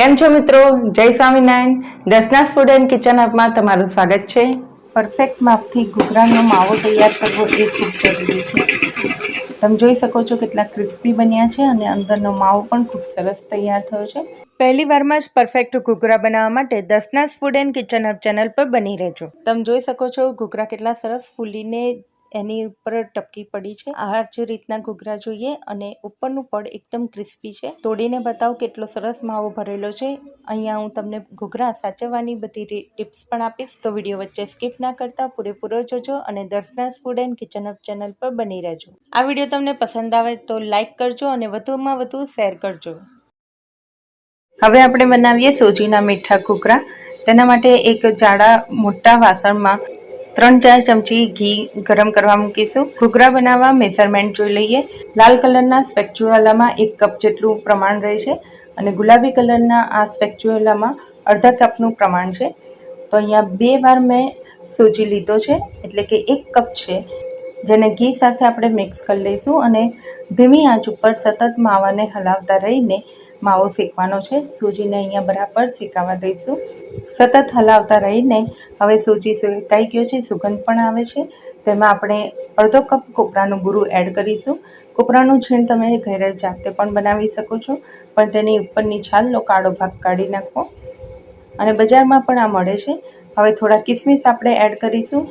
કેમ છો મિત્રો? જય Swaminarayan. Darshana food and kitchen હબમાં તમારું સ્વાગત છે. પરફેક્ટ માપથી ઘૂઘરાનો માવો તૈયાર કરવો એ ખૂબ જરૂરી છે. તમે જોઈ શકો છો કેટલા ક્રિસ્પી બન્યા છે અને અંદરનો માવો પણ ખૂબ સરસ તૈયાર થયો છે. પહેલી વારમાં જ પરફેક્ટ ઘૂઘરા બનાવવા માટે Darshana's food and kitchen hub channel પર બની રહેજો. તમે જોઈ શકો છો ઘૂઘરા કેટલા સરસ ફૂલીને એની ઉપર ટપકી પડી છે. આ જ રીતના ઘૂઘરા જોઈએ અને ઉપરનું પડ એકદમ ક્રિસ્પી છે. તોડીને બતાવો કેટલો સરસ માવો ભરેલો છે. અહીંયા હું તમને ઘૂઘરા સાચવવાની બધી ટિપ્સ પણ આપીશ. તો વીડિયો વચ્ચે સ્કીપ ના કરતા પૂરેપૂરો જોજો અને Darshana food and kitchen hub channel પર બની રહેજો. આ વીડિયો તમને પસંદ આવે તો લાઇક કરજો અને વધુમાં વધુ શેર કરજો. હવે આપણે બનાવીએ સોજીના મીઠા ઘૂઘરા. તેના માટે એક જાડા મોટા વાસણમાં ત્રણ ચાર ચમચી ઘી ગરમ કરવા મૂકીશું. ઘૂઘરા બનાવવા મેઝરમેન્ટ જોઈ લઈએ. લાલ કલરના સ્પેક્ચ્યુઅલામાં એક કપ જેટલું પ્રમાણ રહે છે અને ગુલાબી કલરના આ સ્પેક્ચ્યુઅલામાં અડધા કપનું પ્રમાણ છે. તો અહીંયા બે વાર મેં સોજી લીધો છે, એટલે કે એક કપ છે, જેને ઘી સાથે આપણે મિક્સ કરી લઈશું અને ધીમી આંચ ઉપર સતત માવાને હલાવતા રહીને માવો શેકવાનો છે. સૂજીને અહીંયા બરાબર શેકાવા દઈશું. સતત હલાવતા રહીને હવે સૂજી શેકાઈ ગયો છે. સુગંધ પણ આવે છે. તેમાં આપણે અડધો કપ કોપરાનું ગુરું એડ કરીશું. કોપરાનું છીણ તમે ઘરે જાતે પણ બનાવી શકો છો, પણ તેની ઉપરની છાલનો કાળો ભાગ કાઢી નાખો અને બજારમાં પણ આ મળે છે. હવે થોડા કિસમિસ આપણે એડ કરીશું.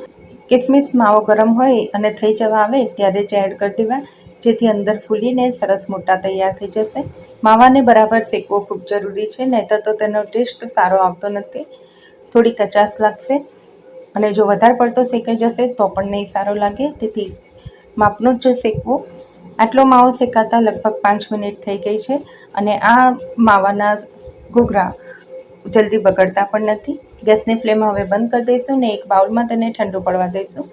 કિસમિસ માવો ગરમ હોય અને થઈ જવા આવે ત્યારે જ એડ કરી દેવા, જેથી અંદર ફૂલીને સરસ મોટા તૈયાર થઈ જશે. માવાને બરાબર શેકવો ખૂબ જરૂરી છે, નહીંતર તો તેનો ટેસ્ટ સારો આવતો નથી. થોડી કચાશ લાગશે અને જો વધારે પડતો શેકાઈ જશે તો પણ નહીં સારો લાગે. તેથી માપનો જ શેકવો. આટલો માવો શેકાતા લગભગ પાંચ મિનિટ થઈ ગઈ છે અને આ માવાના ઘૂઘરા જલ્દી બગડતા પણ નથી. ગેસની ફ્લેમ હવે બંધ કરી દઈશું ને એક બાઉલમાં તેને ઠંડુ પડવા દઈશું.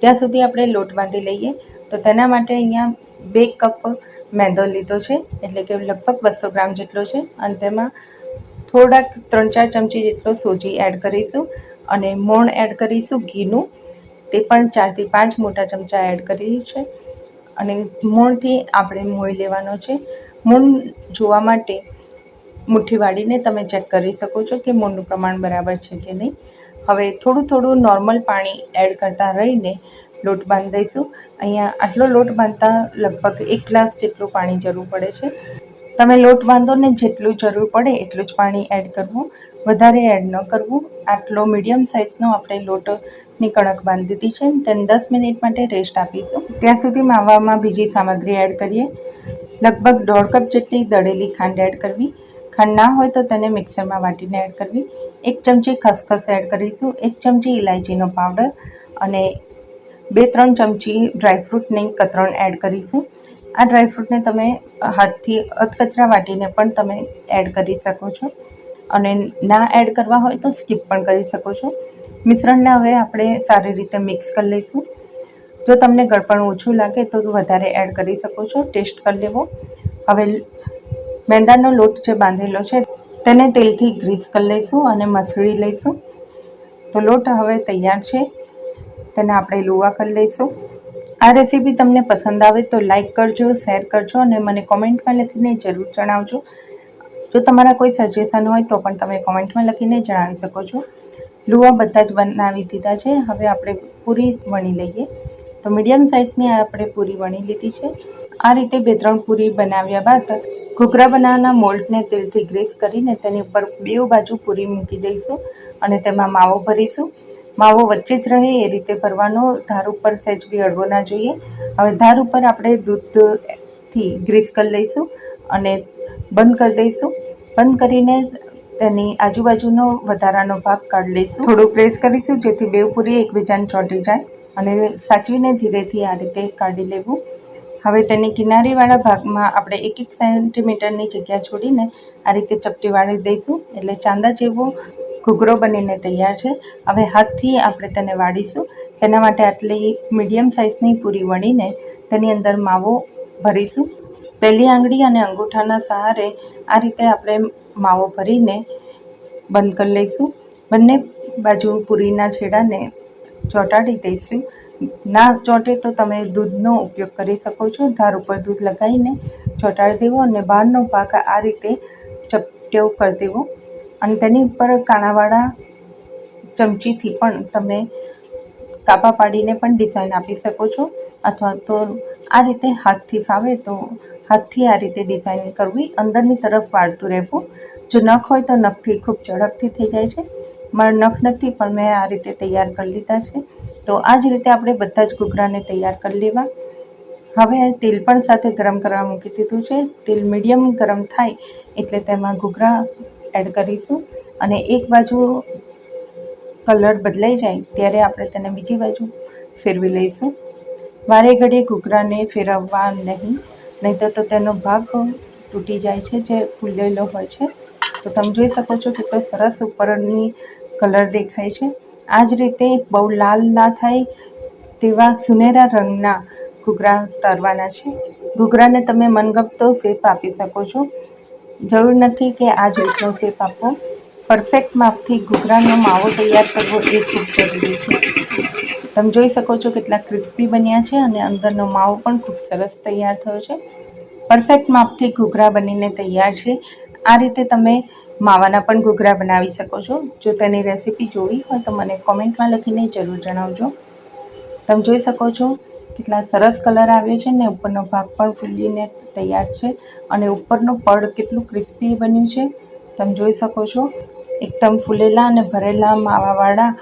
ત્યાં સુધી આપણે લોટ બાંધી લઈએ. તો તેના માટે અહીંયા બે કપ મેંદો લીધો છે, એટલે કે લગભગ બસો ગ્રામ જેટલો છે. અને તેમાં થોડાક ત્રણ ચાર ચમચી જેટલો સોજી એડ કરીશું અને મોણ એડ કરીશું ઘીનું. તે પણ ચારથી પાંચ મોટા ચમચા એડ કર્યું છે. અને મોણથી આપણે મોઈ લેવાનો છે. મૂળ જોવા માટે મુઠ્ઠી વાળીને તમે ચેક કરી શકો છો કે મૂળનું પ્રમાણ બરાબર છે કે નહીં. હવે થોડું થોડું નોર્મલ પાણી એડ કરતા રહીને લોટ બાંધી દઈશું અહીંયા આટલો લોટ બાંધતા લગભગ એક ગ્લાસ જેટલું પાણી જરૂર પડે છે. તમે લોટ બાંધો ને જેટલું જરૂર પડે એટલું જ પાણી એડ કરવું. વધારે એડ ન કરવું. આટલો મીડિયમ સાઇઝનો આપણે લોટની કણક બાંધી દીધી છે. તેને દસ મિનિટ માટે રેસ્ટ આપીશું. ત્યાં સુધી માવામાં બીજી સામગ્રી એડ કરીએ. લગભગ દોઢ કપ જેટલી દળેલી ખાંડ એડ કરવી. ખાંડ ના હોય તો તેને મિક્સરમાં વાટીને એડ કરવી. એક ચમચી ખસખસ એડ કરીશું. એક ચમચી ઇલાયચીનો પાવડર અને બે, ત્રણ ચમચી ડ્રાયફ્રૂટની કતરણ એડ કરીશું. આ ડ્રાયફ્રૂટને તમે હાથથી અધકચરા વાટીને પણ તમે એડ કરી શકો છો. અને ના એડ કરવા હોય તો સ્કીપ પણ કરી શકો છો. મિશ્રણને હવે આપણે સારી રીતે મિક્સ કરી લઈશું. જો તમને ગળપણ ઓછું લાગે તો વધારે એડ કરી શકો છો ટેસ્ટ કરી લેવો. હવે મેંદાનો લોટ જે બાંધેલો છે તેને તેલથી ગ્રીસ કરી લઈશું અને મસળી લઈશું. તો લોટ હવે તૈયાર છે. તેને આપણે લુવા કરી લઈશું. આ રેસીપી તમને પસંદ આવે તો લાઇક કરજો શેર કરજો અને મને કોમેન્ટમાં લખીને જરૂર જણાવજો. જો તમારા કોઈ સજેશન હોય તો પણ તમે કોમેન્ટમાં લખીને જણાવી શકો છો. લુવા બધા જ બનાવી દીધા છે. હવે આપણે પૂરી વણી લઈએ. તો મીડિયમ સાઇઝની આપણે પૂરી વણી લીધી છે. આ રીતે બે ત્રણ પૂરી બનાવ્યા બાદ ઘૂઘરા બનાવવાના મોલ્ડને તેલથી ગ્રેસ કરીને તેની ઉપર બે બાજુ પૂરી મૂકી દઈશું અને તેમાં માવો ભરીશું. માવો વચ્ચે જ રહે, એ રીતે ભરવાનો ધાર ઉપર સહેજ બી અડવો ના જોઈએ. હવે ધાર ઉપર આપણે દૂધથી ગ્રીસ કરી લઈશું અને બંધ કરી દઈશું. બંધ કરીને તેની આજુબાજુનો વધારાનો ભાગ કાઢી લઈશું. થોડું પ્રેસ કરીશું, જેથી બે પૂરી એકબીજાને ચોંટી જાય અને સાચવીને ધીરેથી આ રીતે કાઢી લેવું. હવે તેની કિનારીવાળા ભાગમાં આપણે એક એક સેન્ટીમીટરની જગ્યા છોડીને આ રીતે ચપટી વાળી દઈશું. એટલે ચાંદા જેવો ઘૂઘરો બનીને તૈયાર છે. હવે હાથથી આપણે તેને વાળીશું. તેના માટે આટલી મીડિયમ સાઇઝની પૂરી વણીને તેની અંદર માવો ભરીશું. પહેલી આંગળી અને અંગૂઠાના સહારે આ રીતે આપણે માવો ભરીને બંધ કરી લઈશું. બંને બાજુ પૂરીના છેડાને ચોંટાડી દઈશું. ના ચોંટે તો તમે દૂધનો ઉપયોગ કરી શકો છો. ધાર ઉપર દૂધ લગાવીને ચોંટાડી દેવો અને બહારનો ભાગ આ રીતે ચપટેવ કરી દેવો. અને તેની ઉપર કાણાવાળા ચમચીથી પણ તમે કાપા પાડીને પણ ડિઝાઇન આપી શકો છો. અથવા તો આ રીતે હાથથી ફાવે તો હાથથી આ રીતે ડિઝાઇન કરવી, અંદરની તરફ વાળતું રહેવું. જો નખ હોય તો નખથી ખૂબ ઝડપથી થઈ જાય છે. મારા નખ નથી, પણ મેં આ રીતે તૈયાર કરી લીધા છે. તો આ જ રીતે આપણે બધા જ ઘૂઘરાને તૈયાર કરી લેવા. હવે તેલ પણ સાથે ગરમ કરવા મૂકી દીધું છે. તેલ મીડિયમ ગરમ થાય એટલે તેમાં ઘૂઘરા એડ કરીશું અને એક બાજુ કલર બદલાઈ જાય ત્યારે આપણે તેને બીજી બાજુ ફેરવી લઈશું. વારે ઘડીએ ઘૂઘરાને ફેરવવા નહીં, નહીંતર તો તેનો ભાગ તૂટી જાય છે, જે ફૂલેલો હોય છે. તો તમે જોઈ શકો છો કેટલો સરસ ઉપરની કલર દેખાય છે. આ જ રીતે બહુ લાલ ના થાય તેવા સુનેરા રંગના ઘૂઘરા તરવાના છે. ઘૂઘરાને તમે મનગમતો શેપ આપી શકો છો. જરૂર નથી કે આ જ રીતનો શેપ આપવો પરફેક્ટ માપથી ઘૂઘરાનો માવો તૈયાર કરવો એ ખૂબ જરૂરી છે. તમે જોઈ શકો છો કેટલા ક્રિસ્પી બન્યા છે અને અંદરનો માવો પણ ખૂબ સરસ તૈયાર થયો છે. પરફેક્ટ માપથી ઘૂઘરા બનીને તૈયાર છે. આ રીતે તમે માવાના પણ ઘૂઘરા બનાવી શકો છો. જો તેની રેસીપી જોવી હોય તો મને કોમેન્ટમાં લખીને જરૂર જણાવજો. તમે જોઈ શકો છો કેટલા સરસ કલર આવ્યો છે ને ઉપરનો ભાગ પણ ફૂલીને તૈયાર છે અને ઉપરનું પડ કેટલું ક્રિસ્પી બન્યું છે. તમે જોઈ શકો છો, એકદમ ફૂલેલા અને ભરેલા માવાવાળા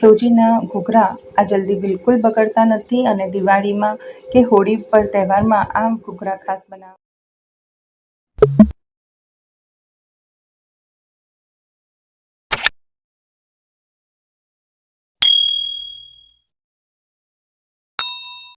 સોજીના ઘૂઘરા આ જલ્દી બિલકુલ બગડતા નથી અને દિવાળીમાં કે હોળી પર તહેવારમાં આ ઘૂઘરા ખાસ બનાવ